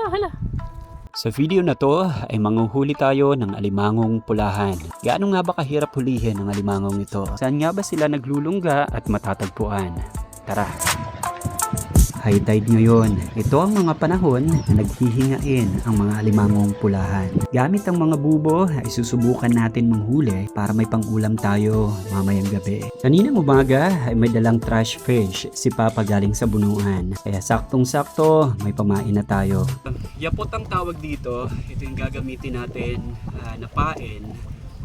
Hala, hala. Sa video na to ay manguhuli tayo ng alimangong pulahan. Gaano nga ba kahirap hulihin ang alimangong ito? Saan nga ba sila naglulungga at matatagpuan? Tara! High tide ngayon. Ito ang mga panahon na naghihingain ang mga alimangong pulahan. Gamit ang mga bubo ay susubukan natin manghuli para may pangulam tayo mamayang gabi. Kaninang umaga ay may dalang trash fish si Papa galing sa bunuan. Kaya saktong-sakto may pamain na tayo. Yapot ang tawag dito. Ito yung gagamitin natin ah, na pain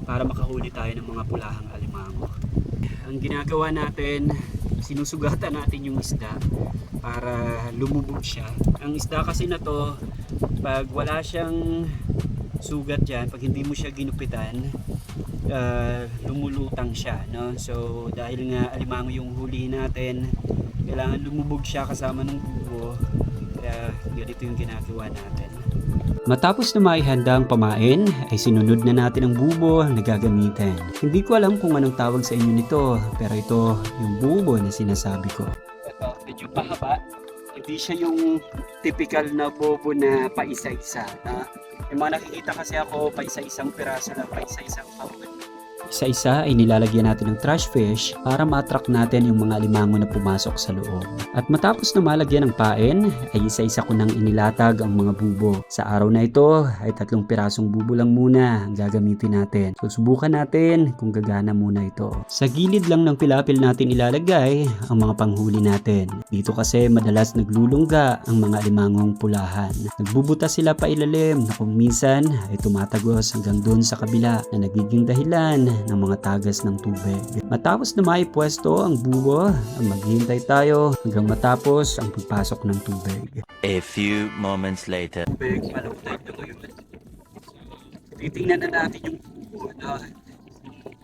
para makahuli tayo ng mga pulahang alimango. Ang ginagawa natin, sinusugatan natin yung isda para lumubog siya. Ang isda kasi na to, pag wala siyang sugat dyan, pag hindi mo siya ginupitan, ah, lumulutang siya. No? So dahil nga alimango yung huli natin, kailangan lumubog siya kasama ng bubo. Ganito yung ginagawa natin. Matapos na maihanda ang pamain, ay sinunod na natin ang bubo na gagamitin. Hindi ko alam kung anong tawag sa inyo nito, pero ito yung bubo na sinasabi ko. Ito, medyo pahaba. Hindi siya yung typical na bobo na paisa-isa. Na, yung mga nakikita kasi ako, paisa-isang piraso lang, paisa-isang kahon. Isa-isa ay nilalagyan natin ng trash fish para ma-attract natin yung mga limango na pumasok sa loob. At matapos na malagyan ng pain, ay isa-isa ko nang inilatag ang mga bubo. Sa araw na ito ay tatlong pirasong bubo lang muna ang gagamitin natin. So subukan natin kung gagana muna ito. Sa gilid lang ng pilapil natin ilalagay ang mga panghuli natin. Dito kasi madalas naglulungga ang mga limangong pulahan. Nagbubuta sila pa ilalim na kung minsan ay tumatagos hanggang doon sa kabila na nagiging dahilan ng mga tagas ng tubig. Matapos na maipwesto ang bubo, maghihintay tayo hanggang matapos ang pagpasok ng tubig. A few moments later. Tubig, malutay na ngayon. Titingnan na natin yung bubo na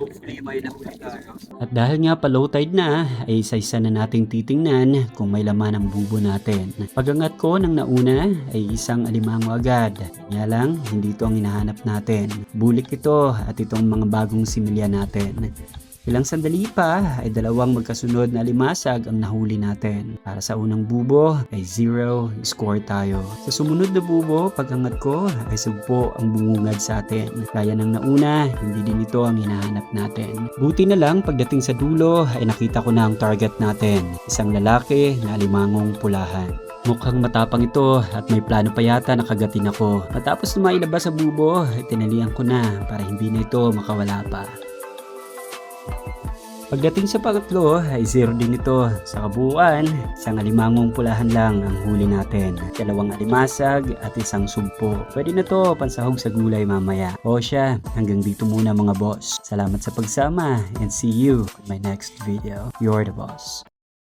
hopefully may nahuli tayo. At dahil nga pa low tide na, ay isa-isa na nating titingnan kung may laman ang bubo natin. Pagangat ko ng nauna ay isang alimango agad. Kaya lang, hindi ito ang hinahanap natin. Bulik ito at itong mga bagong similya natin. Ilang sandali pa ay dalawang magkasunod na limasag ang nahuli natin. Para sa unang bubo ay zero score tayo. Sa sumunod na bubo, pagangat ko ay sugpo ang bumungad sa atin. Kaya ng nauna, hindi din ito ang hinahanap natin. Buti na lang pagdating sa dulo ay nakita ko na ang target natin. Isang lalaki na alimangong pulahan. Mukhang matapang ito at may plano pa yata na kagatin ako. Matapos na mailabas sa bubo, ay tinalian ko na para hindi na ito makawala pa. Pagdating sa pangatlo ay zero din ito. Sa kabuuan, isang alimangong pulahan lang ang huli natin. Dalawang alimasag at isang sumpo. Pwede na to pansahog sa gulay mamaya. O siya, hanggang dito muna mga boss. Salamat sa pagsama and see you in my next video. You're the boss.